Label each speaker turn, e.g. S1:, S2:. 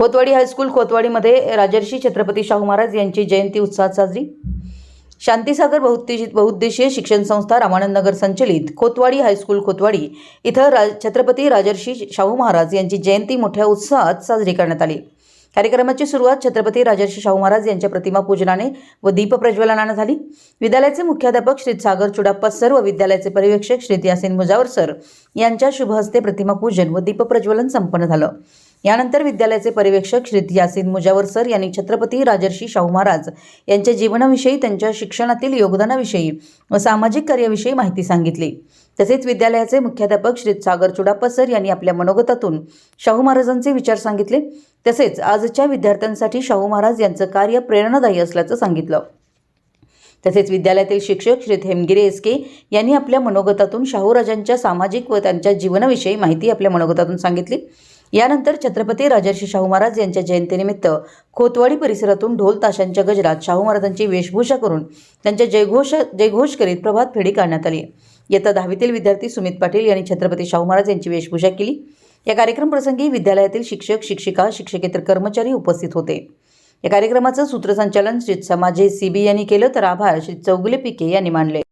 S1: Khotwadi high school खोतवाडीमध्ये राजर्षी छत्रपती शाहू महाराज यांची जयंती उत्साहात साजरी. शांतीसागर बहुद्देशी बहुउद्देशीय शिक्षण संस्था रामानंद नगर संचलित खोतवाडी हायस्कूल खोतवाडी इथं राज छत्रपती राजर्षी शाहू महाराज यांची जयंती मोठ्या उत्साहात साजरी करण्यात आली. कार्यक्रमाची सुरुवात छत्रपती राजर्षी शाहू महाराज यांच्या प्रतिमा पूजनाने व दीप प्रज्वलनाने झाली. विद्यालयाचे मुख्याध्यापक श्री सागर चुडाप्पा सर व विद्यालयाचे पर्यवेक्षक श्री यासिन मुजावर सर यांच्या शुभहस्ते प्रतिमा पूजन व दीप प्रज्वलन संपन्न झालं. यानंतर विद्यालयाचे पर्यवेक्षक श्री यासिन मुजावर सर यांनी छत्रपती राजर्षी शाहू महाराज यांच्या जीवनाविषयी त्यांच्या शिक्षणातील योगदानाविषयी व सामाजिक कार्याविषयी माहिती सांगितली. तसेच विद्यालयाचे मुख्याध्यापक श्री सागर चुडाप्पा सर यांनी आपल्या मनोगतातून शाहू महाराजांचे विचार सांगितले. तसेच आजच्या विद्यार्थ्यांसाठी शाहू महाराज यांचं कार्य प्रेरणादायी असल्याचं सांगितलं. तसेच विद्यालयातील शिक्षक श्री हेमगिरे एस के यांनी आपल्या मनोगतातून शाहूराजांच्या सामाजिक व त्यांच्या जीवनाविषयी माहिती आपल्या मनोगतातून सांगितली. यानंतर छत्रपती राजर्षी शाहू महाराज यांच्या जयंतीनिमित्त खोतवाडी परिसरातून ढोल ताशांच्या गजरात शाहू महाराजांची वेशभूषा करून त्यांच्या जयघोष जयघोष करीत प्रभात फेरी काढण्यात आली. इयत्ता दहावीतील विद्यार्थी सुमित पाटील यांनी छत्रपती शाहू महाराज यांची वेशभूषा केली. या कार्यक्रम प्रसंगी विद्यालयातील शिक्षक शिक्षिका शिक्षकेतर कर्मचारी उपस्थित होते. या कार्यक्रमाचं सूत्रसंचालन श्री समाजे सीबी यांनी केलं तर आभार श्री चौगुले पिके यांनी मानले.